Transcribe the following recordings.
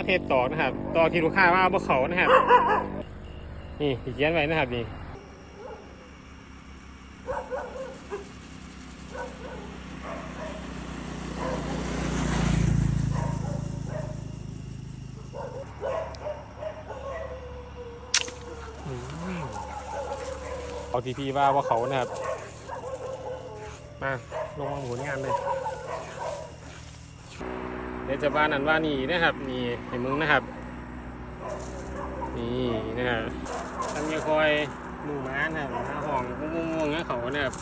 มาเทศตอกนะครับตอกที่ลูกค้าว่าบ่เขานะครับ นี่เขียนไว้นะครับนี่เอาทีพีว่าว่าเขานะครับ มาลงมาหมุนงานเลย ดี๋ยวจะว่านั่นว่านี่นะครับ นี่เห็นมึงนะครับ นี่นะครับตั้งคอยหมูม้านะครับหน้าห้องม่งม่วงๆนเขานะครับ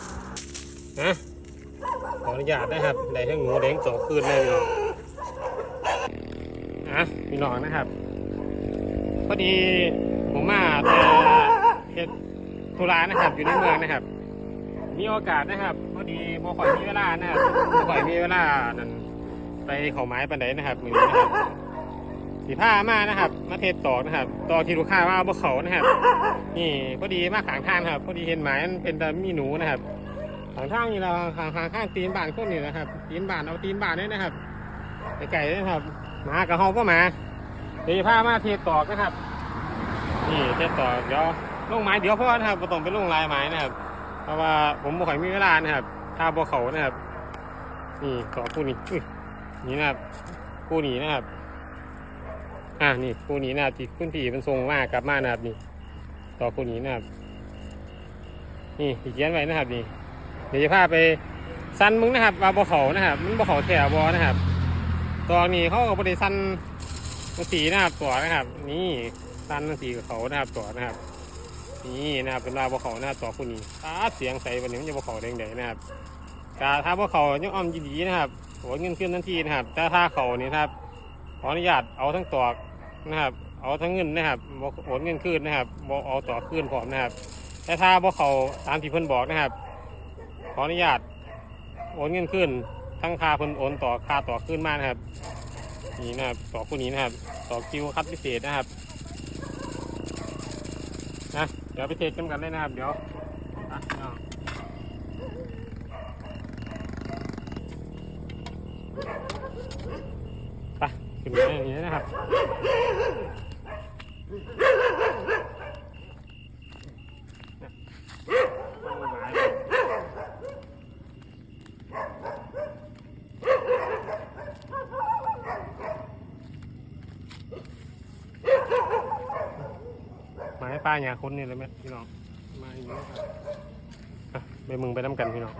นะขออนุญาตนะครับได้ทั้งหนูแดงสองคืนเลยพี่น้องนะพี่น้องนะครับพอดีผมมาแต่เฮ็ดธุระนะครับอยู่ในเมืองนะครับ มีโอกาสนะครับ พอดีบ่ค่อยมีเวลานะครับบ่ค่อยมีเวลานั่น ไปเขาไม้ปันไดนะครับมือนะครับสีผ้ามานะครับ มาเทศตอกนะครับตอกที่ลูกค้าว่าบ่เขานะครับ นี่พอดีมาขางทางครับ พอดีเห็นไม้มันเป็นแต่มีหนูนะครับขางทางนี่เราขางขางข้างตีนบานคนนี่นะครับ ตีนบานเอาตีนบานนี่นะครับไก่ๆนี่นะครับหมากับเฮาก็มาเดี๋ยวจะพามาเทศตอกนะครับ นี่เทศตอกเดี๋ยวลงไม้เดี๋ยวเพราะว่านะครับบ่ต้องไปลงลายไม้นะครับ เพราะว่าผมบ่ค่อยมีเวลานะครับถ้าบ่เขานะครับนี่ต่อคู่นี้ นี่นะครับคู่นี้นะครับ อ่านี่คู่นี้นะครับที่คุณพี่มันทรงมากกลับมานะครับนี่ ต่อคู่นี้นะครับ นี่ที่เขียนไว้นะครับ นี่เดี๋ยวจะพาไปสั้นมึงนะครับว่าบ่เขานะครับมันบ่เขาแถวบอนะครับตัวนี้เขาก็บริสั้นสีนะครับตัวนะครับ นี่สั้นสีกับเขานะครับตัวนะครับ นี่นะครับเป็นลาบเขาหน้าต่อคู่นี้ตาเสียงใสวันนี้มันจะบเขาแดงๆนะครับกาถ้าบเขายังอ้อมยีนะครับ โอนเงินขึ้นทันทีนะครับแต่ถ้าเขานี่ครับขออนุญาตเอาทั้งตอกนะครับ เอาทั้งเงินนะครับโอนเงินขึ้นนะครับบ่เอาต่อขึ้นพร้อมนะครับแต่ถ้าบ่เขาตามที่เพิ่นบอกนะครับ ขออนุญาตโอนเงินขึ้น ทั้งค่าเพิ่นโอนต่อค่าต่อขึ้นมานะครับนี่นะครับต่อคู่นี้นะครับ ต่อคิวคัดพิเศษนะครับนะเดี๋ยวไปเทสกันกันเลยนะครับ เดี๋ยวอะเอาไป ขึ้นมาอย่างนี้นะครับมายป้าอย่าคนนี่เลยไหมพี่น้อง มาอย่างนี้ครับไปมึงไปน้ำกันพี่น้อง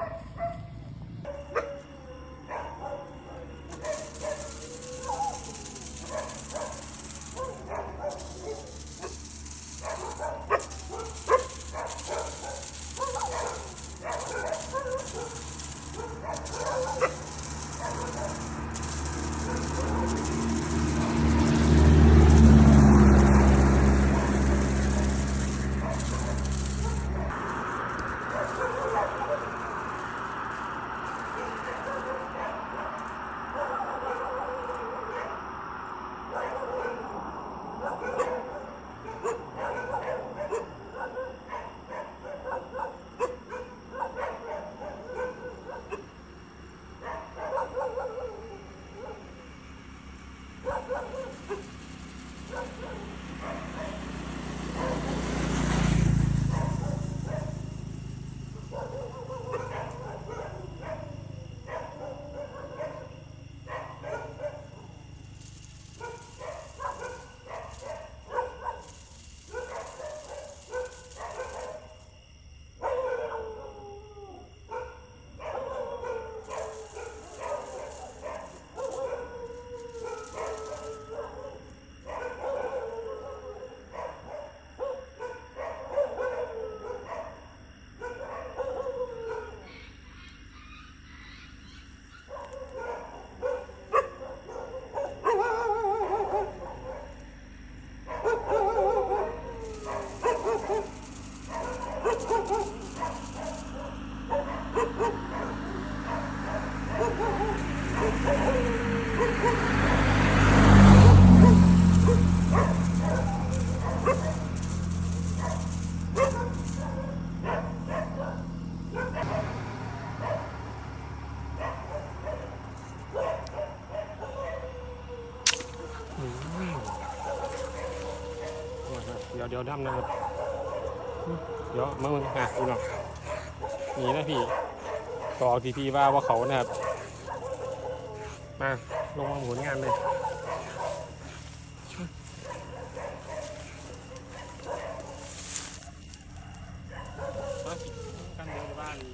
Ha ha ha! ดี๋ยวเดี๋ยวดำนะครับเดี๋ยวมามึงอะดูหน่อยนี่นะพี่ต่อทีพีว่าว่าเขานะครับ มาลงมาผลงานเลยมากันเดียวในบ้านนี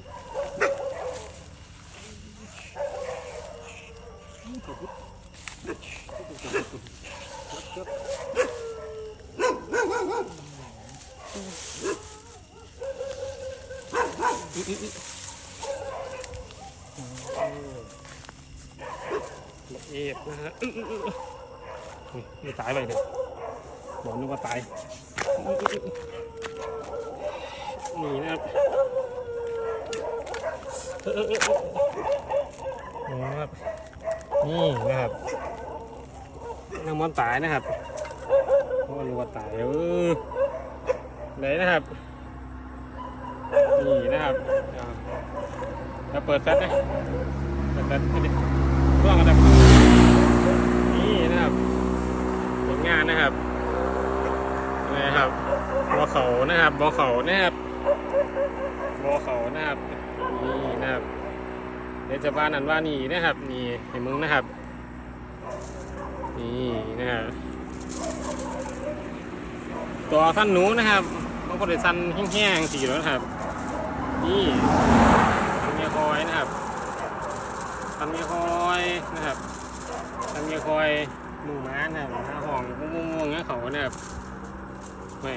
้ เอฟนะฮะไม่ตายไปเลยบอกนึกว่าตายนี่นะครับนี่นะครับนี่นะครับน้ำมันตายนะครับ เพราะว่านึกว่าตายเออไหนนะครับ นี่นะครับอ่าแล้วเปิดแฟลชนะเปิดแฟลชให้ดิเครื่องกันแบบนี่นะครับผลงานนะครับนี่นะครับบอเขานะครับบอเขานะครับบอเขานะครับนี่นะครับเดี๋ยวจะว่านันว่านี่นะครับนี่เห็นมึงนะครับ นี่นะครับ ตัวท่านหนูนะครับบางคนได้สันแห้งๆสีแล้วนะครับ นี่ทันเมียคอยนะครับทันเมียคอยนะครับทันเมียคอยหมูม้านะครับหน้าห้องม่วงๆเงี้ยเขานะครับไม่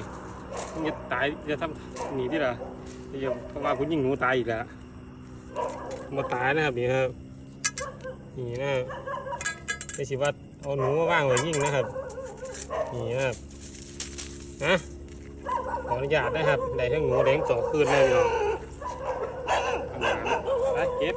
จะตายจะทำหนีที่เหรอเดี๋ยวเพราะว่าคุณยิงหนูตายอีกแล้วมาตายนะครับนี่ครับนี่นะไม่ใช่ว่าเอาหนูมาว่างไว้ยิงนะครับนี่นะครับ นะขออนุญาตนะครับได้ทั้งหมูแดงสองคืนเลยพี่น้องไปเก็บ